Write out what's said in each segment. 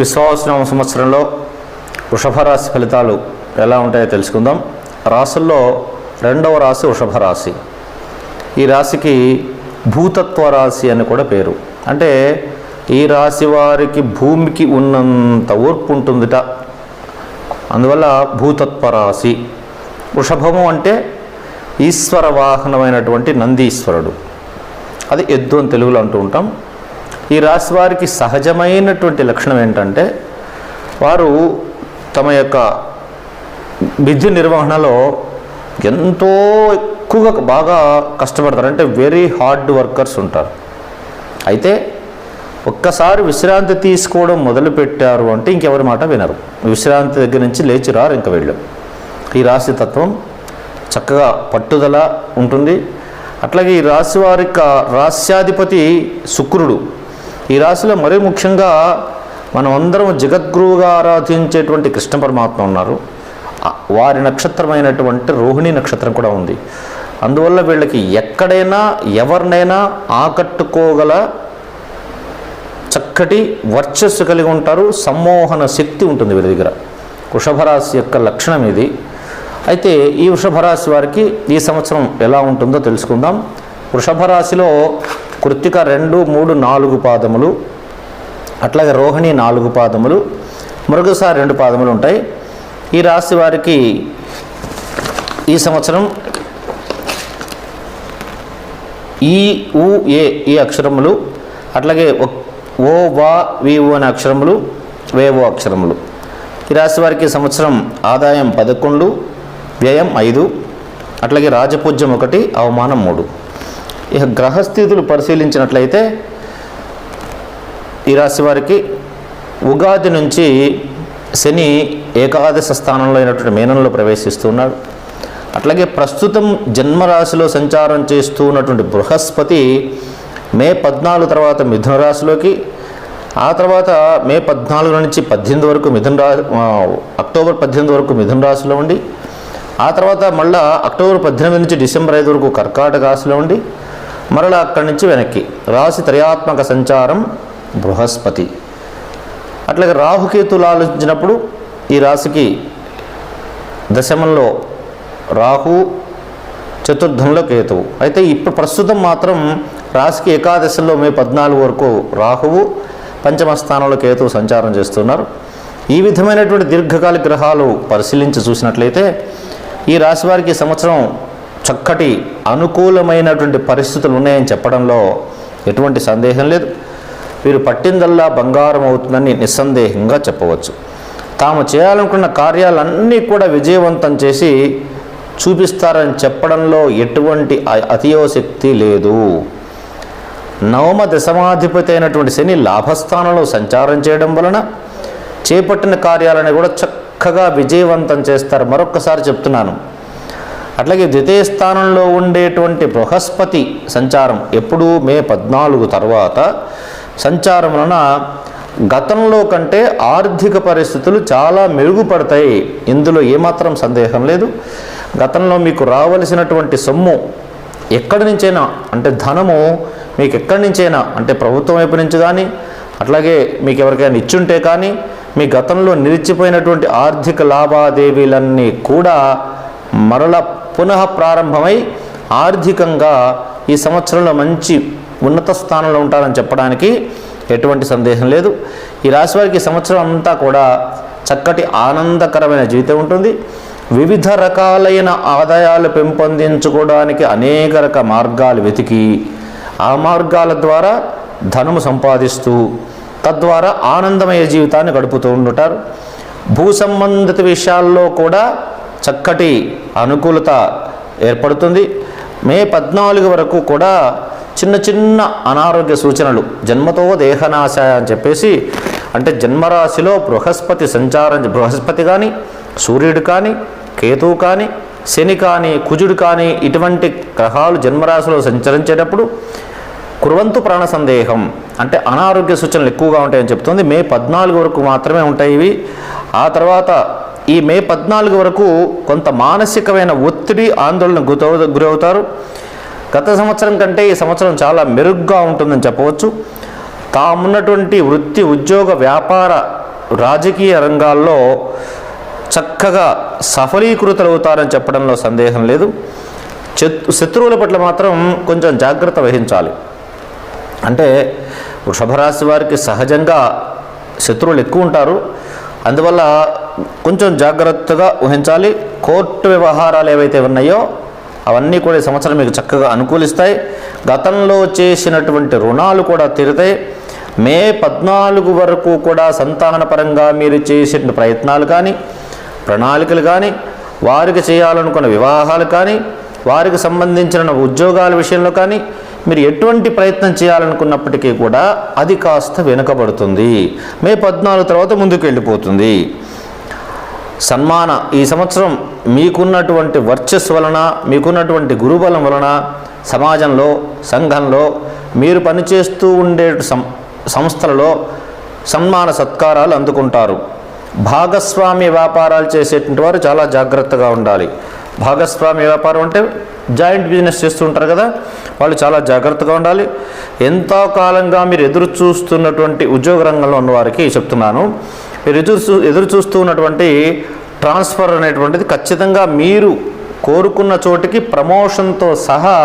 విశ్వాసనామ సంవత్సరంలో వృషభ రాశి ఫలితాలు ఎలా ఉంటాయో తెలుసుకుందాం. రాసుల్లో రెండవ రాశి వృషభ రాశి ఈ రాశికి భూతత్వ రాశి అని కూడా పేరు. అంటే ఈ రాశి వారికి భూమికి ఉన్నంత ఓర్పు ఉంటుందిట. అందువల్ల భూతత్వ రాశి. వృషభము అంటే ఈశ్వర వాహనమైనటువంటి నందీశ్వరుడు. అది ఎద్దు అని తెలుగులో అంటూ ఉంటాం. ఈ రాశి వారికి సహజమైనటువంటి లక్షణం ఏంటంటే వారు తమ యొక్క విద్య నిర్వహణలో ఎంతో ఎక్కువగా బాగా కష్టపడతారు. అంటే వెరీ హార్డ్ వర్కర్స్ ఉంటారు. అయితే ఒక్కసారి విశ్రాంతి తీసుకోవడం మొదలు పెట్టారు అంటే ఇంకెవరి మాట వినరు. విశ్రాంతి దగ్గర నుంచి లేచి రారు ఇంక వెళ్ళు. ఈ రాశి తత్వం చక్కగా పట్టుదల ఉంటుంది. అట్లాగే ఈ రాశి వారి యొక్క రాస్యాధిపతి శుక్రుడు ఈ రాశిలో మరీ ముఖ్యంగా మనం అందరం జగద్గురువుగా ఆరాధించేటువంటి కృష్ణ పరమాత్మ ఉన్నారు. వారి నక్షత్రమైనటువంటి రోహిణి నక్షత్రం కూడా ఉంది. అందువల్ల వీళ్ళకి ఎక్కడైనా ఎవరినైనా ఆకట్టుకోగల చక్కటి వర్చస్సు కలిగి ఉంటారు సమ్మోహన శక్తి ఉంటుంది వీరి దగ్గర. వృషభరాశి యొక్క లక్షణం ఇది. అయితే ఈ వృషభరాశి వారికి ఈ సంవత్సరం ఎలా ఉంటుందో తెలుసుకుందాం. వృషభరాశిలో కృత్తిక రెండు మూడు నాలుగు పాదములు అట్లాగే రోహిణి నాలుగు పాదములు మృగస రెండు పాదములు ఉంటాయి. ఈ రాశి వారికి ఈ సంవత్సరం ఈ ఉ ఏ ఈ అక్షరములు అట్లాగే ఓ వా వి అనే అక్షరములు వేవో అక్షరములు. ఈ రాశి వారికి సంవత్సరం ఆదాయం పదకొండు వ్యయం ఐదు అట్లాగే రాజపూజ్యం ఒకటి అవమానం మూడు. ఇక గ్రహస్థితులు పరిశీలించినట్లయితే ఈ రాశి వారికి ఉగాది నుంచి శని ఏకాదశ స్థానంలో అయినటువంటి మీనంలో ప్రవేశిస్తున్నాడు అట్లాగే ప్రస్తుతం జన్మరాశిలో సంచారం చేస్తూ ఉన్నటువంటి బృహస్పతి మే పద్నాలుగు తర్వాత మిథున రాశిలోకి ఆ తర్వాత మే పద్నాలుగు నుంచి పద్దెనిమిది వరకు మిథున రా అక్టోబర్ పద్దెనిమిది వరకు మిథున రాశిలో ఉండి ఆ తర్వాత మళ్ళా అక్టోబర్ పద్దెనిమిది నుంచి డిసెంబర్ ఐదు వరకు కర్కాటక రాశిలో ఉండి మరలా అక్కడి నుంచి వెనక్కి. రాశి త్రయాత్మక సంచారం బృహస్పతి. అట్లాగే రాహుకేతులు ఆలోచించినప్పుడు ఈ రాశికి దశమంలో రాహు చతుర్థంలో కేతువు. అయితే ఇప్పుడు ప్రస్తుతం మాత్రం రాశికి ఏకాదశిలో మే పద్నాలుగు వరకు రాహువు పంచమ స్థానంలో కేతువు సంచారం చేస్తున్నారు. ఈ విధమైనటువంటి దీర్ఘకాలిక గ్రహాలు పరిశీలించి చూసినట్లయితే ఈ రాశి వారికి సంవత్సరం చక్కటి అనుకూలమైనటువంటి పరిస్థితులు ఉన్నాయని చెప్పడంలో ఎటువంటి సందేహం లేదు. వీరు పట్టిందల్లా బంగారం అవుతుందని నిస్సందేహంగా చెప్పవచ్చు. తాము చేయాలనుకున్న కార్యాలన్నీ కూడా విజయవంతం చేసి చూపిస్తారని చెప్పడంలో ఎటువంటి అతియోశక్తి లేదు. నవమ దశమాధిపతి అయినటువంటి శని లాభస్థానంలో సంచారం చేయడం వలన చేపట్టిన కార్యాలను కూడా చక్కగా విజయవంతం చేస్తారు. మరొక్కసారి చెప్తున్నాను. అట్లాగే ద్వితీయ స్థానంలో ఉండేటువంటి బృహస్పతి సంచారం ఎప్పుడు మే పద్నాలుగు తర్వాత సంచారం వలన గతంలో కంటే ఆర్థిక పరిస్థితులు చాలా మెరుగుపడతాయి. ఇందులో ఏమాత్రం సందేహం లేదు. గతంలో మీకు రావలసినటువంటి సొమ్ము ఎక్కడి నుంచైనా అంటే ధనము మీకు ఎక్కడి నుంచైనా అంటే ప్రభుత్వం వైపు నుంచి కానీ అట్లాగే మీకు ఎవరికైనా ఇచ్చుంటే కానీ మీ గతంలో నిలిచిపోయినటువంటి ఆర్థిక లావాదేవీలన్నీ కూడా మరల పునః ప్రారంభమై ఆర్థికంగా ఈ సంవత్సరంలో మంచి ఉన్నత స్థానంలో ఉంటారని చెప్పడానికి ఎటువంటి సందేహం లేదు. ఈ రాశి వారికి సంవత్సరం అంతా కూడా చక్కటి ఆనందకరమైన జీవితం ఉంటుంది. వివిధ రకాలైన ఆదాయాలు పెంపొందించుకోవడానికి అనేక రక మార్గాలు వెతికి ఆ మార్గాల ద్వారా ధనము సంపాదిస్తూ తద్వారా ఆనందమయ జీవితాన్ని గడుపుతూ ఉంటారు భూ సంబంధిత విషయాల్లో కూడా చక్కటి అనుకూలత ఏర్పడుతుంది. మే పద్నాలుగు వరకు కూడా చిన్న చిన్న అనారోగ్య సూచనలు జన్మతో దేహనాశ అని చెప్పేసి అంటే జన్మరాశిలో బృహస్పతి సంచారం బృహస్పతి కానీ సూర్యుడు కానీ కేతువు కానీ శని కానీ కుజుడు కానీ ఇటువంటి గ్రహాలు జన్మరాశిలో సంచరించేటప్పుడు కురవంతు ప్రాణ సందేహం అంటే అనారోగ్య సూచనలు ఎక్కువగా ఉంటాయని చెప్తుంది. మే పద్నాలుగు వరకు మాత్రమే ఉంటాయి ఇవి. ఆ తర్వాత ఈ మే పద్నాలుగు వరకు కొంత మానసికమైన ఒత్తిడి ఆందోళన గురవు గురవుతారు. గత సంవత్సరం కంటే ఈ సంవత్సరం చాలా మెరుగ్గా ఉంటుందని చెప్పవచ్చు. తామున్నటువంటి వృత్తి ఉద్యోగ వ్యాపార రాజకీయ రంగాల్లో చక్కగా సఫలీకృతులవుతారని చెప్పడంలో సందేహం లేదు. శత్రువుల పట్ల మాత్రం కొంచెం జాగ్రత్త వహించాలి. అంటే వృషభరాశి వారికి సహజంగా శత్రువులు ఎక్కువ ఉంటారు. అందువల్ల కొంచెం జాగ్రత్తగా ఊహించాలి. కోర్టు వ్యవహారాలు ఏవైతే ఉన్నాయో అవన్నీ కూడా ఈ సంవత్సరం మీకు చక్కగా అనుకూలిస్తాయి. గతంలో చేసినటువంటి రుణాలు కూడా తీరుతాయి. మే పద్నాలుగు వరకు కూడా సంతానపరంగా మీరు చేసిన ప్రయత్నాలు కానీ ప్రణాళికలు కానీ వారికి చేయాలనుకున్న వివాహాలు కానీ వారికి సంబంధించిన ఉద్యోగాల విషయంలో కానీ మీరు ఎటువంటి ప్రయత్నం చేయాలనుకున్నప్పటికీ కూడా అది కాస్త వెనుకబడుతుంది. మే పద్నాలుగు తర్వాత ముందుకు వెళ్ళిపోతుంది. సన్మాన ఈ సంవత్సరం మీకున్నటువంటి వర్చస్సు వలన మీకున్నటువంటి గురుబలం వలన సమాజంలో సంఘంలో మీరు పనిచేస్తూ ఉండే సం సంస్థలలో సన్మాన సత్కారాలు అందుకుంటారు. భాగస్వామ్య వ్యాపారాలు చేసేటువంటి వారు చాలా జాగ్రత్తగా ఉండాలి. భాగస్వామ్య వ్యాపారం అంటే జాయింట్ బిజినెస్ చేస్తూ ఉంటారు కదా వాళ్ళు చాలా జాగ్రత్తగా ఉండాలి. ఎంతో కాలంగా మీరు ఎదురు చూస్తున్నటువంటి ఉద్యోగ రంగంలో ఉన్నవారికి చెప్తున్నాను. మీరు ఎదురు చూ ఎదురు చూస్తూ ఉన్నటువంటి ట్రాన్స్ఫర్ అనేటువంటిది ఖచ్చితంగా మీరు కోరుకున్న చోటికి ప్రమోషన్తో సహా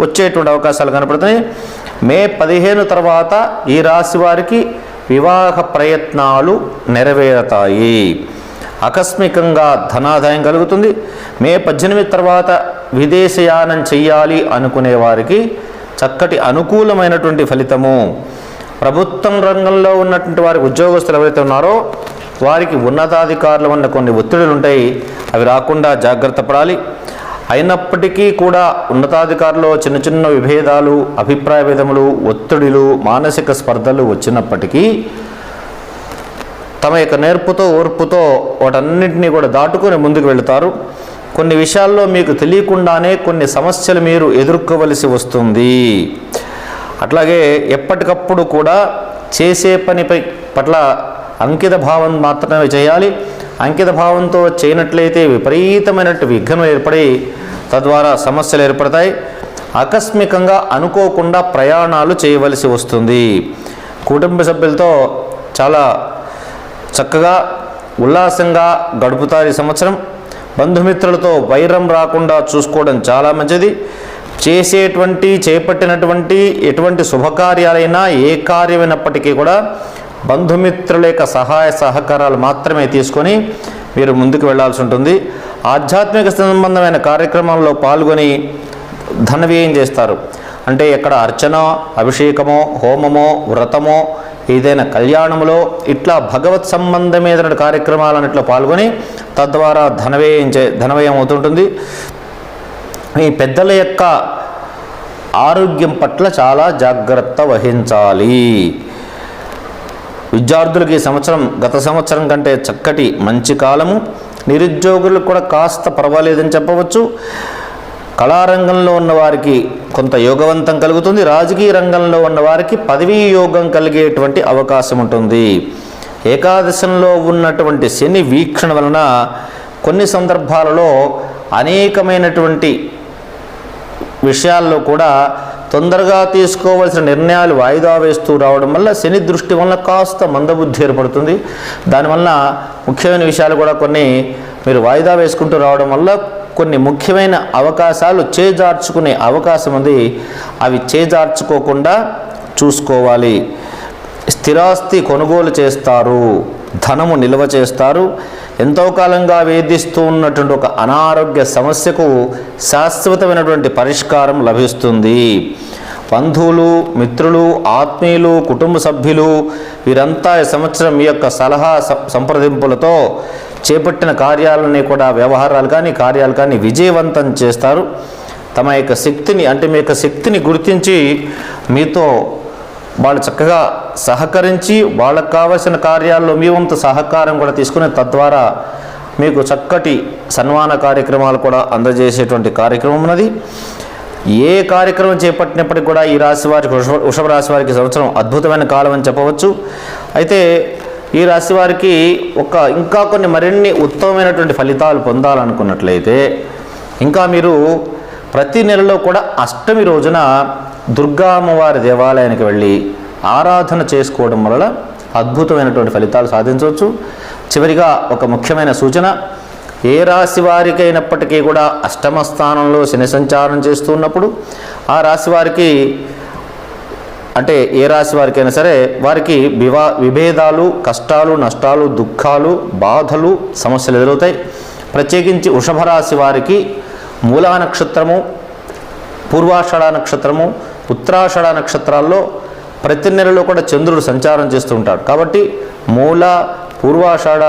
వచ్చేటువంటి అవకాశాలు కనపడుతున్నాయి. మే పదిహేను తర్వాత ఈ రాశి వారికి వివాహ ప్రయత్నాలు నెరవేరుతాయి. ఆకస్మికంగా ధనాదాయం కలుగుతుంది. మే పద్దెనిమిది తర్వాత విదేశయానం చెయ్యాలి అనుకునే వారికి చక్కటి అనుకూలమైనటువంటి ఫలితము. ప్రభుత్వం రంగంలో ఉన్నటువంటి వారి ఉద్యోగస్తులు ఎవరైతే ఉన్నారో వారికి ఉన్నతాధికారులు ఉన్న కొన్ని ఒత్తిడులు ఉంటాయి అవి రాకుండా జాగ్రత్త పడాలి. అయినప్పటికీ కూడా ఉన్నతాధికారులు చిన్న చిన్న విభేదాలు అభిప్రాయ భేదములు ఒత్తిడులు మానసిక స్పర్ధలు వచ్చినప్పటికీ తమ యొక్క నేర్పుతో ఓర్పుతో వాటన్నింటినీ కూడా దాటుకొని ముందుకు వెళుతారు. కొన్ని విషయాల్లో మీకు తెలియకుండానే కొన్ని సమస్యలు మీరు ఎదుర్కోవలసి వస్తుంది. అట్లాగే ఎప్పటికప్పుడు కూడా చేసే పనిపై పట్ల అంకిత భావం మాత్రమే చేయాలి. అంకిత భావంతో చేయనట్లయితే విపరీతమైనట్టు విఘ్నం ఏర్పడి తద్వారా సమస్యలు ఏర్పడతాయి. ఆకస్మికంగా అనుకోకుండా ప్రయాణాలు చేయవలసి వస్తుంది. కుటుంబ సభ్యులతో చాలా చక్కగా ఉల్లాసంగా గడుపుతారు ఈ సంవత్సరం. బంధుమిత్రులతో వైరం రాకుండా చూసుకోవడం చాలా మంచిది. చేసేటువంటి చేపట్టినటువంటి ఎటువంటి శుభకార్యాలైనా ఏ కార్యమైనప్పటికీ కూడా బంధుమిత్రుల యొక్క సహాయ సహకారాలు మాత్రమే తీసుకొని మీరు ముందుకు వెళ్ళాల్సి ఉంటుంది. ఆధ్యాత్మిక సంబంధమైన కార్యక్రమాల్లో పాల్గొని ధన వ్యయం చేస్తారు. అంటే ఎక్కడ అర్చన అభిషేకమో హోమమో వ్రతమో ఏదైనా కళ్యాణములో ఇట్లా భగవత్ సంబంధమైన కార్యక్రమాలన్నిట్లో పాల్గొని తద్వారా ధనవ్యయం చే ధనవ్యయం అవుతుంటుంది. ఈ పెద్దల యొక్క ఆరోగ్యం పట్ల చాలా జాగ్రత్త వహించాలి. విద్యార్థులకు సంవత్సరం గత సంవత్సరం కంటే చక్కటి మంచి కాలము. నిరుద్యోగులకు కూడా కాస్త పర్వాలేదని చెప్పవచ్చు. కళారంగంలో ఉన్నవారికి కొంత యోగవంతం కలుగుతుంది. రాజకీయ రంగంలో ఉన్నవారికి పదవీ యోగం కలిగేటువంటి అవకాశం ఉంటుంది. ఏకాదశంలో ఉన్నటువంటి శని వీక్షణ వలన కొన్ని సందర్భాలలో అనేకమైనటువంటి విషయాల్లో కూడా తొందరగా తీసుకోవాల్సిన నిర్ణయాలు వాయిదా వేస్తూ రావడం వల్ల శని దృష్టి వల్ల కాస్త మందబుద్ధి ఏర్పడుతుంది. దానివల్ల ముఖ్యమైన విషయాలు కూడా కొన్ని మీరు వాయిదా వేసుకుంటూ రావడం వల్ల కొన్ని ముఖ్యమైన అవకాశాలు చేజార్చుకునే అవకాశం ఉంది. అవి చేజార్చుకోకుండా చూసుకోవాలి. స్థిరాస్తి కొనుగోలు చేస్తారు. ధనము నిల్వ చేస్తారు. ఎంతో కాలంగా వేధిస్తూ ఉన్నటువంటి ఒక అనారోగ్య సమస్యకు శాశ్వతమైనటువంటి పరిష్కారం లభిస్తుంది. బంధువులు మిత్రులు ఆత్మీయులు కుటుంబ సభ్యులు వీరంతా ఈ సంవత్సరం మీ యొక్క సలహా సంప్రదింపులతో చేపట్టిన కార్యాలని కూడా వ్యవహారాలు కానీ కార్యాలు కానీ విజయవంతం చేస్తారు. తమ యొక్క శక్తిని అంటే మీ యొక్క శక్తిని గుర్తించి మీతో వాళ్ళు చక్కగా సహకరించి వాళ్ళకు కావలసిన కార్యాల్లో మీ వంతు సహకారం కూడా తీసుకుని తద్వారా మీకు చక్కటి సన్మాన కార్యక్రమాలు కూడా అందజేసేటువంటి కార్యక్రమం ఉన్నది. ఏ కార్యక్రమం చేపట్టినప్పటికీ కూడా ఈ రాశి వారికి వృషభ రాశి వారికి సంవత్సరం అద్భుతమైన కాలం అని చెప్పవచ్చు. అయితే ఈ రాశి వారికి ఒక ఇంకా కొన్ని మరిన్ని ఉత్తమమైనటువంటి ఫలితాలు పొందాలనుకున్నట్లయితే ఇంకా మీరు ప్రతి నెలలో కూడా అష్టమి రోజున దుర్గా అమ్మవారి దేవాలయానికి వెళ్ళి ఆరాధన చేసుకోవడం వల్ల అద్భుతమైనటువంటి ఫలితాలు సాధించవచ్చు. చివరిగా ఒక ముఖ్యమైన సూచన ఏ రాశి వారికైనప్పటికీ కూడా అష్టమ స్థానంలో శని సంచారం చేస్తున్నప్పుడు ఆ రాశి వారికి అంటే ఏ రాశి వారికైనా సరే వారికి వివా విభేదాలు కష్టాలు నష్టాలు దుఃఖాలు బాధలు సమస్యలు ఎదురవుతాయి. ప్రత్యేకించి వృషభ రాశి వారికి మూలా నక్షత్రము పూర్వాషాఢ నక్షత్రము ఉత్తరాషాఢ నక్షత్రాల్లో ప్రతి నెలలో కూడా చంద్రుడు సంచారం చేస్తూ ఉంటాడు కాబట్టి మూల పూర్వాషాఢ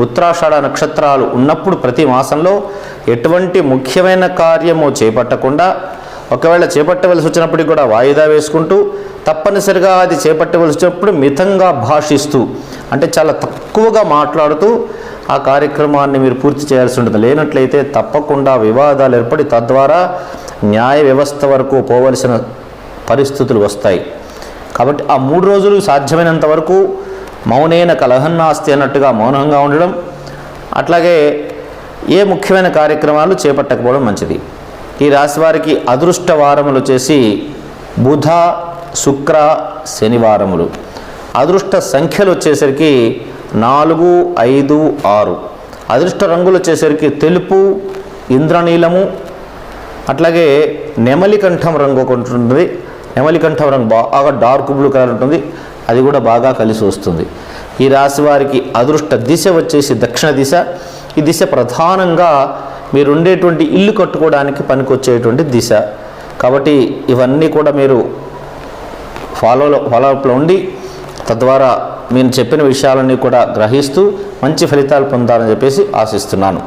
ఉత్తరాషాఢ నక్షత్రాలు ఉన్నప్పుడు ప్రతి మాసంలో ఎటువంటి ముఖ్యమైన కార్యము చేపట్టకుండా ఒకవేళ చేపట్టవలసి వచ్చినప్పటికీ కూడా వాయిదా వేసుకుంటూ తప్పనిసరిగా అది చేపట్టవలసి వచ్చినప్పుడు మితంగా భాషిస్తూ అంటే చాలా తక్కువగా మాట్లాడుతూ ఆ కార్యక్రమాన్ని మీరు పూర్తి చేయాల్సి ఉంటుంది. లేనట్లయితే తప్పకుండా వివాదాలు ఏర్పడి తద్వారా న్యాయ వ్యవస్థ వరకు పోవలసిన పరిస్థితులు వస్తాయి. కాబట్టి ఆ మూడు రోజులు సాధ్యమైనంత వరకు మౌనైన కలహన్నాస్తి అన్నట్టుగా మౌనంగా ఉండడం అట్లాగే ఏ ముఖ్యమైన కార్యక్రమాలు చేపట్టకపోవడం మంచిది. ఈ రాశి వారికి అదృష్ట వారములు వచ్చేసి బుధ శుక్ర శనివారములు అదృష్ట సంఖ్యలు వచ్చేసరికి నాలుగు ఐదు ఆరు. అదృష్ట రంగులు వచ్చేసరికి తెలుపు ఇంద్రనీలము అట్లాగే నెమలికంఠం రంగు ఒకటి ఉంటుంది. నెమలికంఠ రంగు బాగా డార్క్ బ్లూ కలర్ ఉంటుంది. అది కూడా బాగా కలిసి వస్తుంది. ఈ రాశి వారికి అదృష్ట దిశ వచ్చేసి దక్షిణ దిశ. ఈ దిశ ప్రధానంగా మీరు ఉండేటువంటి ఇల్లు కట్టుకోవడానికి పనికొచ్చేటువంటి దిశ. కాబట్టి ఇవన్నీ కూడా మీరు ఫాలోలో ఫాలోఅప్లో ఉండి తద్వారా నేను చెప్పిన విషయాలన్నీ కూడా గ్రహిస్తూ మంచి ఫలితాలు పొందాలని చెప్పేసి ఆశిస్తున్నాను.